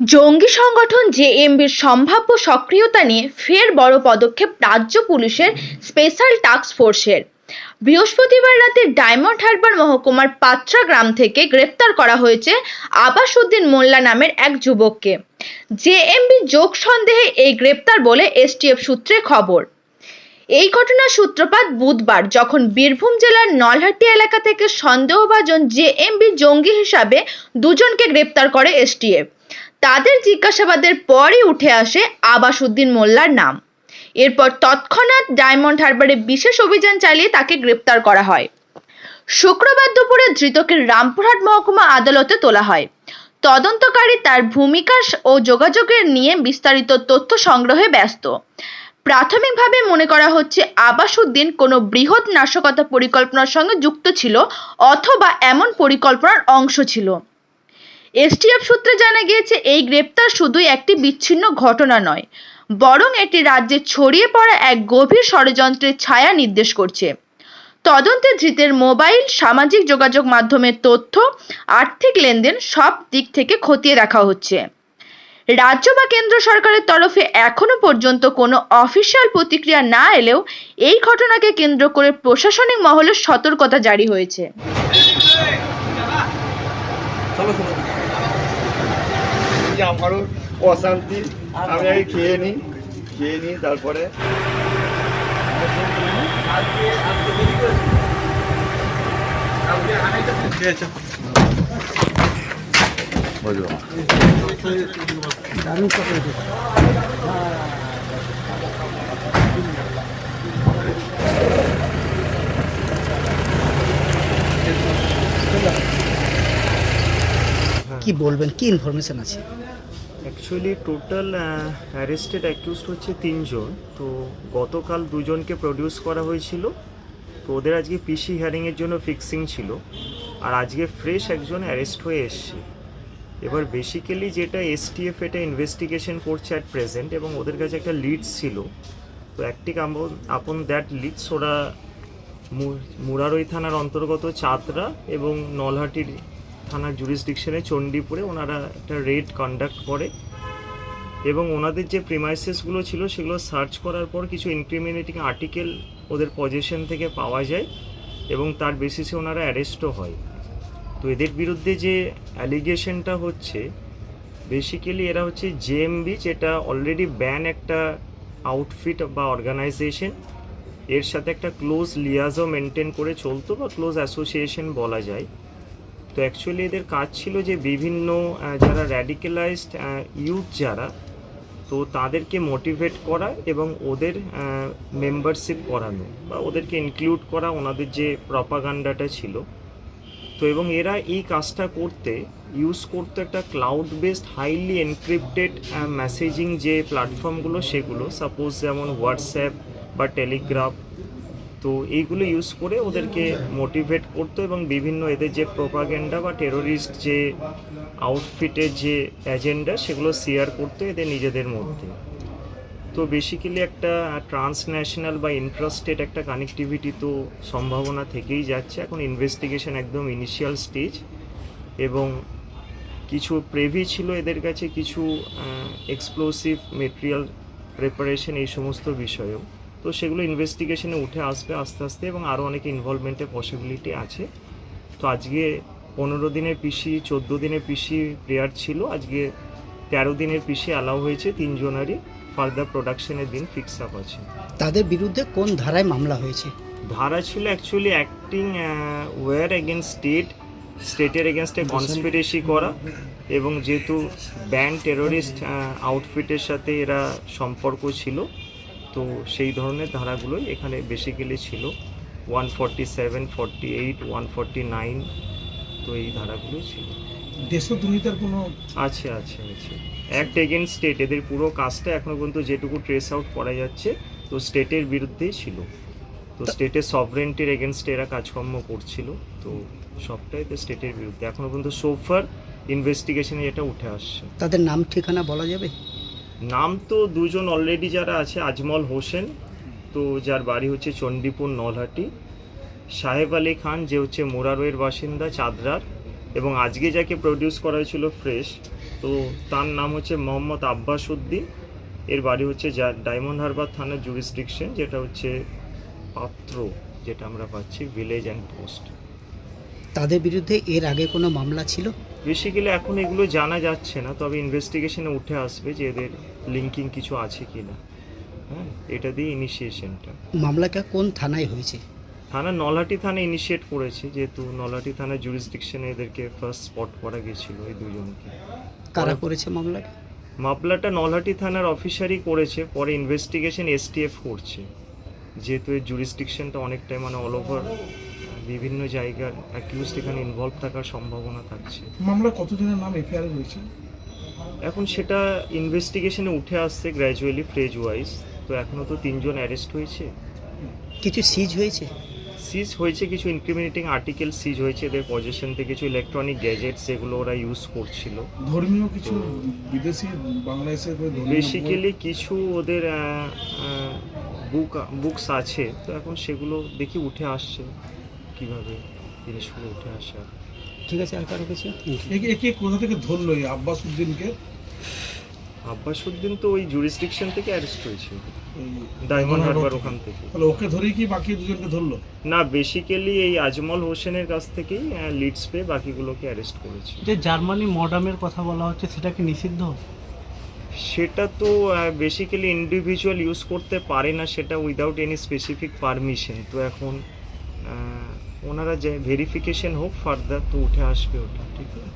জঙ্গি সংগঠন জেএমবির সম্ভাব্য সক্রিয়তা নিয়ে ফের বড় পদক্ষেপ রাজ্য পুলিশের স্পেশাল টাস্ক ফোর্সের। বৃহস্পতিবার রাতে ডায়মন্ড হারবার মহকুমার পাত্রা গ্রাম থেকে গ্রেপ্তার করা হয়েছে আবাস উদ্দিন মোল্লা নামের এক যুবককে। জেএমবি যোগ সন্দেহে এই গ্রেপ্তার বলে এসটিএফ সূত্রে খবর। এই ঘটনার সূত্রপাত বুধবার, যখন বীরভূম জেলার নলহাটি এলাকা থেকে সন্দেহভাজন জেএমবি জঙ্গি হিসাবে দুজনকে গ্রেপ্তার করে এসটিএফ। তাদের জিজ্ঞাসাবাদের পরই উঠে আসে আবাস উদ্দিন মোল্লার নাম। এরপর তৎক্ষণাৎ ডায়মন্ড হারবারে বিশেষ অভিযান চালিয়ে তাকে গ্রেপ্তার করা হয়। শুক্রবার দুপুরে ধৃতকে রামপুরহাট মহকুমা আদালতে তোলা হয়। তদন্তকারী তার ভূমিকা ও যোগাযোগের নিয়ে বিস্তারিত তথ্য সংগ্রহে ব্যস্ত। প্রাথমিকভাবে মনে করা হচ্ছে আবাসউদ্দিন কোনো বৃহৎ নাশকতা পরিকল্পনার সঙ্গে যুক্ত ছিল অথবা এমন পরিকল্পনার অংশ ছিল। এসটিএফ সূত্রে জানা গিয়েছে, এই গ্রেপ্তার শুধুই একটি বিচ্ছিন্ন ঘটনা নয়, বরং এটি রাজ্যে ছড়িয়ে পড়া এক গভীর ষড়যন্ত্রের ছায়া নির্দেশ করছে। তদন্তে ধৃতের মোবাইল, সামাজিক যোগাযোগ মাধ্যমের তথ্য, আর্থিক লেনদেন সব দিক থেকে খতিয়ে দেখা হচ্ছে। রাজ্য বা কেন্দ্র সরকারের তরফে এখনও পর্যন্ত কোনো অফিসিয়াল প্রতিক্রিয়া না এলেও এই ঘটনাকে কেন্দ্র করে প্রশাসনিক মহলে সতর্কতা জারি হয়েছে। যে আমারও অশান্তি আমি আগে খেয়ে নিই খেয়ে নিই তারপরে কি বলবেন? কি ইনফরমেশন আছে? অ্যাকচুয়ালি টোটাল অ্যারেস্টেড অ্যাকিউজড হচ্ছে তিনজন। তো গতকাল দুজনকে প্রডিউস করা হয়েছিল। তো ওদের আজকে পিসি হিয়ারিংয়ের জন্য ফিক্সিং ছিল। আর আজকে ফ্রেশ একজন অ্যারেস্ট হয়ে এসছে। এবার বেসিক্যালি যেটা এসটিএফ এটা ইনভেস্টিগেশন করছে অ্যাট প্রেজেন্ট এবং ওদের কাছে একটা লিডস ছিল। তো একটি আপন দ্যাট লিডস ওরা মুরারই থানার অন্তর্গত চাতরা এবং নলহাটির থানার জুরিসডিকশনে চণ্ডীপুরে ওনারা একটা রেড কন্ডাক্ট করে এবং ওনাদের যে প্রিমাইসেসগুলো ছিল সেগুলো সার্চ করার পর কিছু ইনক্রিমিনেটিং আর্টিকেল ওদের পজিশন থেকে পাওয়া যায় এবং তার বেসিসে ওনারা অ্যারেস্টও হয়। তো এদের বিরুদ্ধে যে অ্যালিগেশনটা হচ্ছে বেসিক্যালি এরা হচ্ছে জেএমবি যেটা অলরেডি ব্যান একটা আউটফিট বা অর্গানাইজেশন এর সাথে একটা ক্লোজ লিয়াজও মেনটেন করে চলতো বা ক্লোজ অ্যাসোসিয়েশন বলা যায়। তো অ্যাকচুয়ালি এদের কাজ ছিল যে বিভিন্ন যারা র্যাডিক্যালাইজড ইউথ যারা, তো তাদেরকে মোটিভেট করা এবং ওদের মেম্বারশিপ করানো বা ওদেরকে ইনক্লুড করা ওনাদের যে প্রপাগান্ডাটা ছিল। তো এবং এরা এই কাজটা করতে ইউজ করতো একটা cloud based highly encrypted messaging যে প্ল্যাটফর্মগুলো সেগুলো সাপোজ যেমন হোয়াটসঅ্যাপ বা টেলিগ্রাফ তো এইগুলো ইউজ করে ওদেরকে মোটিভেট করতো এবং বিভিন্ন এদের যে প্রোপাগেন্ডা বা টেরোরিস্ট যে আউটফিটের যে এজেন্ডা সেগুলো শেয়ার করতো এদের নিজেদের মধ্যে। তো বেসিক্যালি একটা ট্রান্সন্যাশনাল বা ইন্ট্রাস্টেড একটা কানেক্টিভিটি তো সম্ভাবনা থেকেই যাচ্ছে। এখন ইনভেস্টিগেশন একদম ইনিশিয়াল স্টেজ এবং কিছু প্রেভি ছিল এদের কাছে, কিছু এক্সপ্লোসিভ মেটেরিয়াল প্রিপারেশন এই সমস্ত বিষয়েও। তো সেগুলো ইনভেস্টিগেশনে উঠে আসবে আস্তে আস্তে এবং আরও অনেক ইনভলভমেন্টের পসিবিলিটি আছে। তো আজকে পনেরো দিনের পিসি চোদ্দ দিনের পিসি প্রেয়ার ছিল। আজকে তেরো দিনের পিসি অ্যালাউ হয়েছে তিনজনারই ফার্দার প্রোডাকশনের দিন ফিক্স আপ আছে। তাদের বিরুদ্ধে কোন ধারায় মামলা হয়েছে? ধারা ছিল actually acting war against state স্টেটের এগেনস্টে কনস্পিরেসি করা এবং যেহেতু ব্যান্ড টেরোরিস্ট আউটফিটের সাথে এরা সম্পর্ক ছিল তো সেই ধরনের ধারাগুলোই এখানে বেসিক্যালি ছিল। One forty seven forty eight one forty nine তো এই ধারাগুলোই ছিল। দেশদ্রোহিতার কোনো আছে আছে আছে। অ্যাক্ট এগেনস্ট স্টেট এদের পুরো কাজটা এখনও পর্যন্ত যেটুকু ট্রেস আউট করা যাচ্ছে তো স্টেটের বিরুদ্ধেই ছিল। তো স্টেটের সভরেন্টির এগেনস্টে এরা কাজকর্ম করছিল তো সবটাই তো স্টেটের বিরুদ্ধে। এখনও পর্যন্ত সোফার ইনভেস্টিগেশনে এটা উঠে আসছে। তাদের নাম ঠিকানা বলা যাবে? নাম তো দুজন অলরেডি যারা আছে, আজমল হোসেন, তো যার বাড়ি হচ্ছে চণ্ডীপুর নলহাটি, সাহেব আলী খান, যে হচ্ছে মোরারোয়ের বাসিন্দা, চাদরার, এবং আজকে যাকে প্রডিউস করা হয়েছিল ফ্রেশ তো তার নাম হচ্ছে মোহাম্মদ আব্বাস উদ্দিন, এর বাড়ি হচ্ছে যা, ডায়মন্ড হারবার থানার জুরিসডিকশন যেটা হচ্ছে পাত্র, যেটা আমরা পাচ্ছি ভিলেজ অ্যান্ড পোস্ট তাদের বিরুদ্ধে এর আগে কোনো মামলা ছিল? বেসিক্যালি এখন এগুলো জানা যাচ্ছে না তবে ইনভেস্টিগেশনে উঠে আসবে যে এদের লিঙ্কিং কিছু আছে কি না হ্যাঁ এটা দিয়ে ইনিশিয়েশনটা মামলাটা কোন থানায় হয়েছে? থানা নলহাটি থানা ইনিশিয়েট করেছে যেহেতু নলহাটি থানার জুরিসডিকশনে এদেরকে ফার্স্ট স্পট করা গেছিল এই দুজনকে। কারা করেছে মামলাটা? মামলাটা নলহাটি থানার অফিসারই করেছে পরে ইনভেস্টিগেশন এসটিএফ করছে। যেহেতু এর জুরিসডিকশনটা অনেকটাই মানে অল ওভার বিভিন্ন জায়গার অ্যাকিউজড এখানে ইনভলভ থাকার সম্ভাবনা থাকছে। মামলা কতজনের নাম এফআইআর রয়েছে এখন সেটা ইনভেস্টিগেশনে উঠে আসছে গ্র্যাজুয়ালি ফ্রেজ ওয়াইজ তো এখনও তো তিনজন অ্যারেস্ট হয়েছে। কিছু সিজ হয়েছে? সিজ হয়েছে কিছু ইনক্রিমিনেটিং আর্টিকেল সিজ হয়েছে এদের পজিশন থেকে কিছু ইলেকট্রনিক গ্যাজেটস যেগুলো ওরা ইউজ করছিল। ধর্মীয় কিছু বিদেশি বাংলাদেশের বেসিক্যালি কিছু ওদের বুক বুকস আছে। তো এখন সেগুলো দেখি উঠে আসছে। কীভাবে জিনিসগুলো উঠে আসা? ঠিক আছে আর কারও কিছু? একে একে কোথা থেকে ধরলো এই আব্বাস উদ্দিনকে আব্বাস উদ্দিন তো ওই জুরিসডিকশন থেকে অ্যারেস্ট হয়েছে। ডায়মন্ড হারবার ওখান থেকে। তাহলে ওকে ধরেই কি বাকি দুজনকে ধরলো? না বেসিক্যালি এই আজমল হোসেনের কাছ থেকেই লিডস পেয়ে বাকিগুলোকে অ্যারেস্ট করেছে। যে জার্মানি মডামের কথা বলা হচ্ছে সেটা কি নিষিদ্ধ? সেটা তো বেসিক্যালি ইন্ডিভিজুয়াল ইউজ করতে পারে না সেটা উইদাউট এনি স্পেসিফিক পারমিশন তো এখন ওনারা যে ভেরিফিকেশন হোক ফার্দার তো উঠে আসবে ওটা ঠিক আছে?